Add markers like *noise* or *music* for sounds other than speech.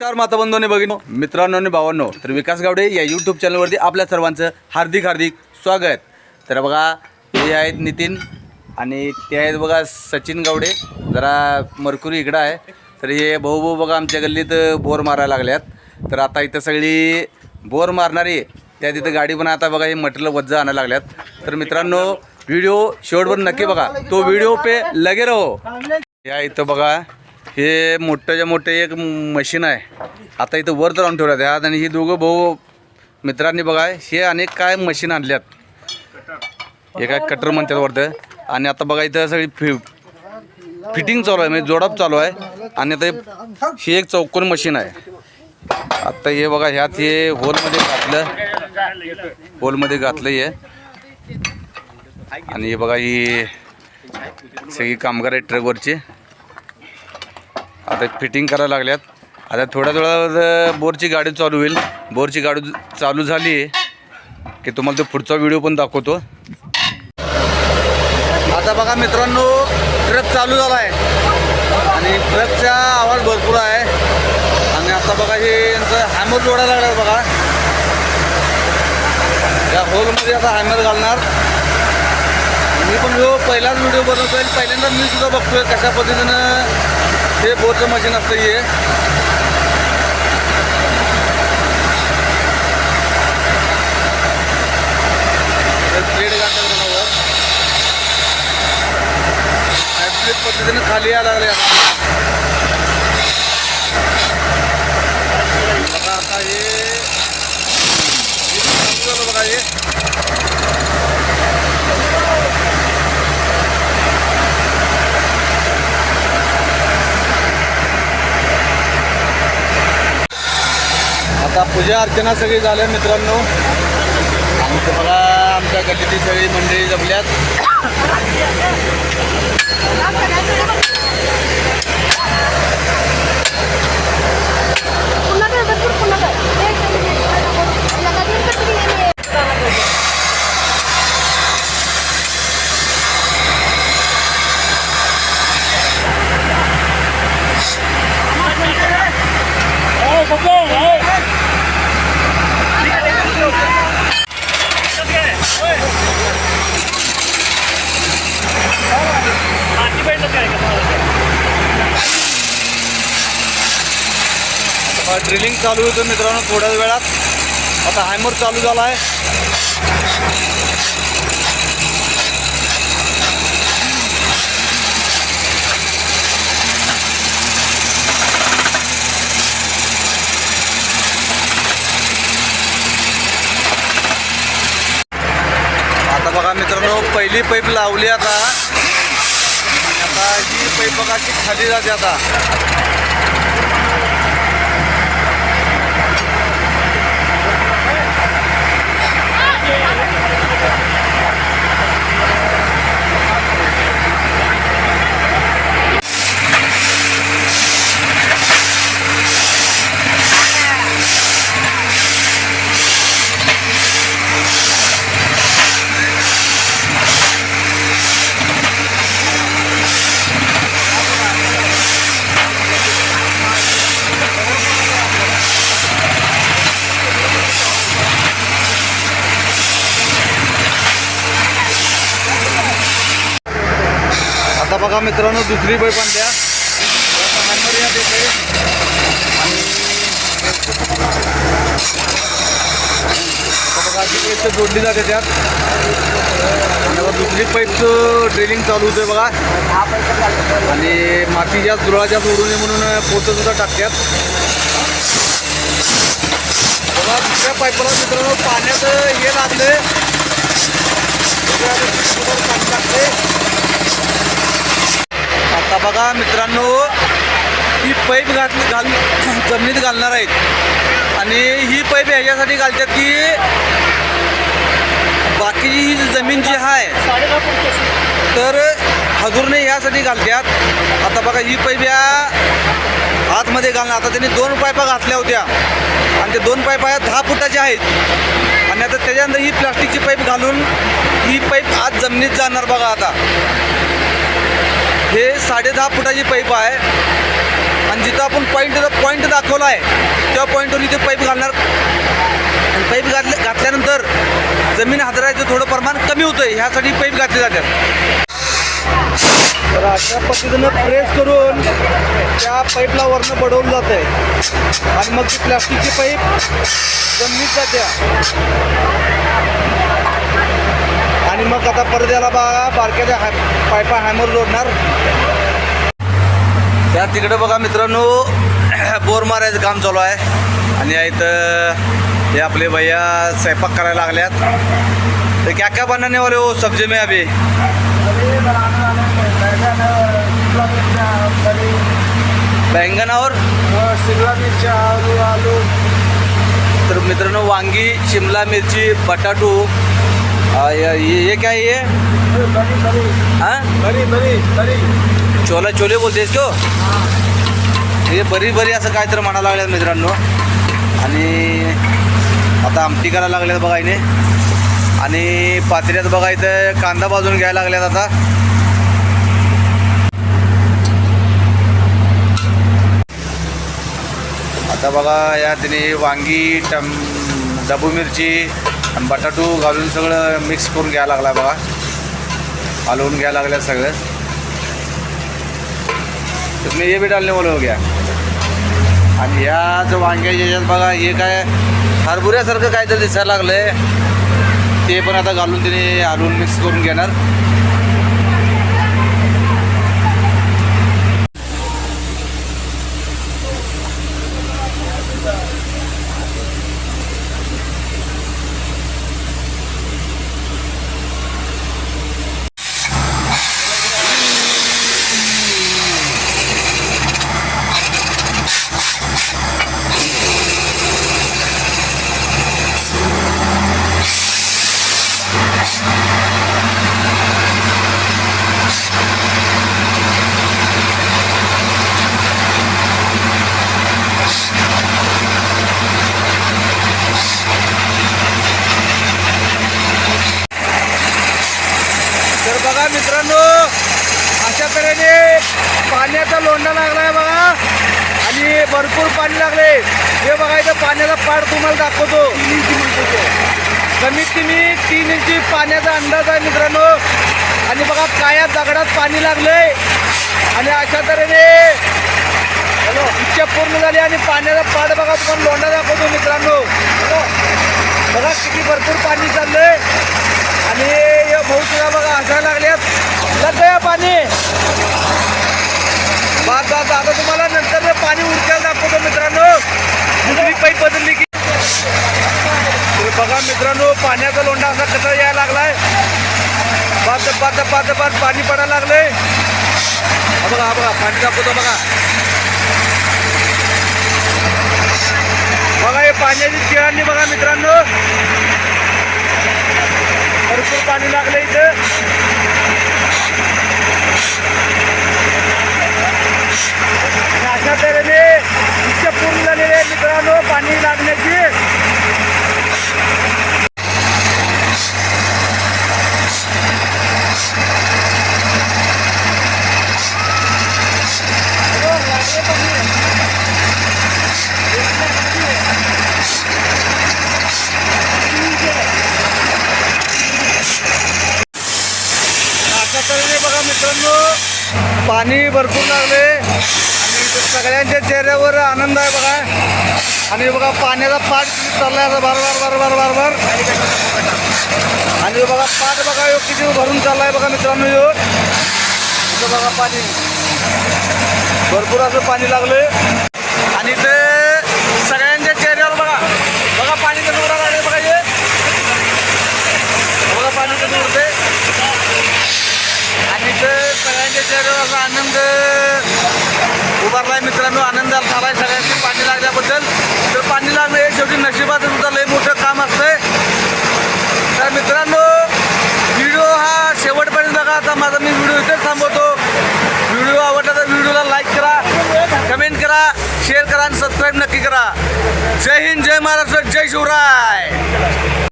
नमस्कार माता बंधूने मित्रांनो आणि भावांनो तर विकास गावडे या यूट्यूब चॅनलवरती आपल्या सर्वांचं हार्दिक हार्दिक स्वागत. तर बघा हे आहेत नितीन आणि ते आहेत बघा सचिन गावडे. जरा मरकुरी इकडं आहे. तर हे भाऊ भाऊ बघा आमच्या गल्लीत बोर मारायला लागल्यात. तर आता इथं सगळी बोर मारणारी त्या तिथं गाडी पण आता बघा हे मटेरियल वज्ज आणायला लागल्यात. तर मित्रांनो व्हिडिओ शेवटवर नक्की बघा. तो व्हिडिओ पे लगे रहो. या इथं बघा. हे मोठ्याच्या मोठे एक मशीन आहे. आता इथं वर जाऊन ठेवल्यात. ह्यात आणि ही दोघं भाऊ मित्रांनी बघा हे अनेक काय मशीन आणल्यात. हे काय कटर म्हणतात वरतं. आणि आता बघा इथं सगळी फि फिटिंग चालू आहे म्हणजे जोडाप चालू आहे. आणि आता ही एक चौकोन मशीन आहे. आता हे बघा ह्यात हे होलमध्ये घातलं. होलमध्ये घातलं हे. आणि हे बघा ही सगळी कामगार आहे ट्रकवरची. आता फिटिंग करायला लागल्यात. आता थोड्या थोड्या बोरची गाडी चालू होईल. बोरची गाडी चालू झाली की तुम्हाला तो पुढचा व्हिडिओ पण दाखवतो. आता बघा मित्रांनो ट्रक चालू झाला आहे. आणि ट्रकचा आवाज भरपूर आहे. आणि आता बघा हे यांचं हॅमर जोडायला लागणार बघा. या होलमध्ये आता हॅमर घालणार. मी पण जो पहिलाच व्हिडिओ बनवतोय. पहिल्यांदा मी सुद्धा बघतोय कशा पद्धतीनं हे बोरचं मशीन असतं हे. प्लेट घातलं पद्धतीने खाली यायला लागले बघा आता हे हे चालू झालं बघा हे आता पूजा अर्चना सगळी झाल्या मित्रांनो. आमचं बघा आमच्या गल्लीतली सगळी मंडळी जमल्यात. पुन्हा काय भरपूर पुन्हा काय एक लगातार कटरी आहे ड्रिलिंग चालू होतं मित्रांनो थोड्याच वेळात. आता हॅमर चालू झाला आहे आता बघा मित्रांनो पहिली पाईप लावली आता. आता ही पाईप बघा की खाली जाते आता. बघा मित्रांनो दुसरी पाईप पण द्या देते जोडली जाते त्यात. दुसरी पाईपचं ड्रिलिंग चालू होते बघा. आणि मातीच्या धुळाच्या सोडू नये म्हणून पोतं सुद्धा टाकतात. बघा दुसऱ्या पाईपला मित्रांनो पाण्यात हे लागले पाणी टाकले आता बघा मित्रांनो ही पाईप घातली घाल *clears throat* जमिनीत घालणार आहेत. आणि ही पाईप ह्याच्यासाठी घालतात की बाकीची ही जी जमीन जी आहे तर हजूरने यासाठी घालतात आता बघा ही पाईप या आतमध्ये घालणार आता त्यांनी दोन पायपा घातल्या होत्या. आणि ते दोन पाईप या दहा फुटाच्या आहेत. आणि आता त्याच्यानंतर ही प्लास्टिकची पाईप घालून ही पाईप आत जमिनीत जाणार बघा आता. साडे दहा फुटाची पाईप आहे. आणि जिथं आपण पॉईंट पॉईंट दाखवला आहे त्या पॉईंटवर इथे पाईप घालणार. आणि पाईप घातल्या घातल्यानंतर जमीन हादरायचं थोडं प्रमाण कमी होतं ह्यासाठी पाईप घातले जातात तर अशा पद्धतीनं प्रेस करून त्या पाईपला वरनं बडवलं जातं आहे आणि मग ती प्लास्टिकची पाईप जमिनीत जाते. आणि मग आता परत याला बा बारक्याच्या हाय पायपा हॅमर जोडणार. त्या तिकडे बघा मित्रांनो *clears throat* बोर मारायचं काम चालू आहे. आणि इथं हे आपले भैया स्वयंपाक करायला लागल्यात. तर क्या क्या बनाने वाले हो सब्जी में अभी? बैंगन और? शिमला मिरची आलू आलू तर मित्रांनो वांगी शिमला मिरची बटाटू ये ये क्या है ये? हाँ? छोला छोले बोलते इसको? हे बरी बरी असं काहीतरी म्हणायला लागल्यात मित्रांनो. आणि आता आमटी करायला लागल्यात बघा इने. आणि पात्र्यात बघा इथं कांदा भाजून घ्यायला लागल्यात आता. आता बघा या तिने वांगी टम डबू मिरची आणि बटाटू घालून सगळं मिक्स करून घ्यायला लागला बघा. हलवून घ्यायला लागल्या सगळं. तुम्ही हे बी डालणे वाला घ्या. आणि ह्या जो वांग्याच्या याच्यात बघा हे काय हरभऱ्यासारखं काहीतरी दिसायला लागलं आहे ते पण आता घालून तिने हलवून मिक्स करून घेणार. तर बघा मित्रांनो अशा तऱ्हेने पाण्याचा लोंढा लागला आहे बघा. आणि भरपूर पाणी लागले. हे बघा इथं पाण्याचा पाड तुम्हाला दाखवतो. कमीत कमी तीन इंची पाण्याचा अंदाज आहे मित्रांनो. आणि बघा काया दगडात पाणी लागलंय. आणि अशा तऱ्हेने इच्छा पूर्ण झाली आणि पाण्याचा पाड बघा तुम्हाला लोंढा दाखवतो मित्रांनो. बघा किती भरपूर पाणी चाललंय. आणि हे भाऊ सुद्धा बघा असायला लागल्यात सध्या पाणी. बाद बाद आता तुम्हाला नंतर पाणी उडक्याला दाखवतो मित्रांनो. दुसरी पाईप बदलली की हे बघा मित्रांनो पाण्याचा लोंडा असा कसा यायला लागलाय. पाच पाच पाच पाच पाणी पडायला लागलंय. बघा हा बघा पाणी दाखवतो बघा. बघा हे पाण्याची चिळांनी बघा मित्रांनो. भरपूर पाणी लागलं इथं. अशा तऱ्हेने इच्छा पूर्ण झालेली आहे मित्रांनो पाणी लागण्याची अशा तऱ्हेने बघा मित्रांनो पाणी भरपूर लागले. आणि सगळ्यांच्या चेहऱ्यावर आनंद आहे बघा. आणि बघा पाण्याचा पाठ चाललाय आता. बार बार बार बार बार बार. आणि बघा पाठ बघा यो किती भरून चाललाय बघा मित्रांनो यो. इथं बघा पाणी. भरपूर असं पाणी लागले आणि ते सगळ्यांच्या चेहऱ्यावर बघा बघा पाणी कसं उडा लागले बघा हे बघा पाणी कसं उडते आणि ते सगळ्यांच्या चेहऱ्यावर असा आनंद उभारलाय मित्रांनो आनंद झालाय सगळ्यांनी पाणी लागल्याबद्दल तर पाणी लागणं नशिबाचं सुद्धा लय मोठं काम असतंय. तर मित्रांनो व्हिडिओ हा शेवटपर्यंत बघा. आता माझा मी व्हिडिओ इथेच थांबवतो. व्हिडिओ आवडला तर व्हिडिओला लाईक करा कमेंट करा शेअर करा आणि सबस्क्राईब नक्की करा. जय हिंद जय महाराष्ट्र जय शिवराय.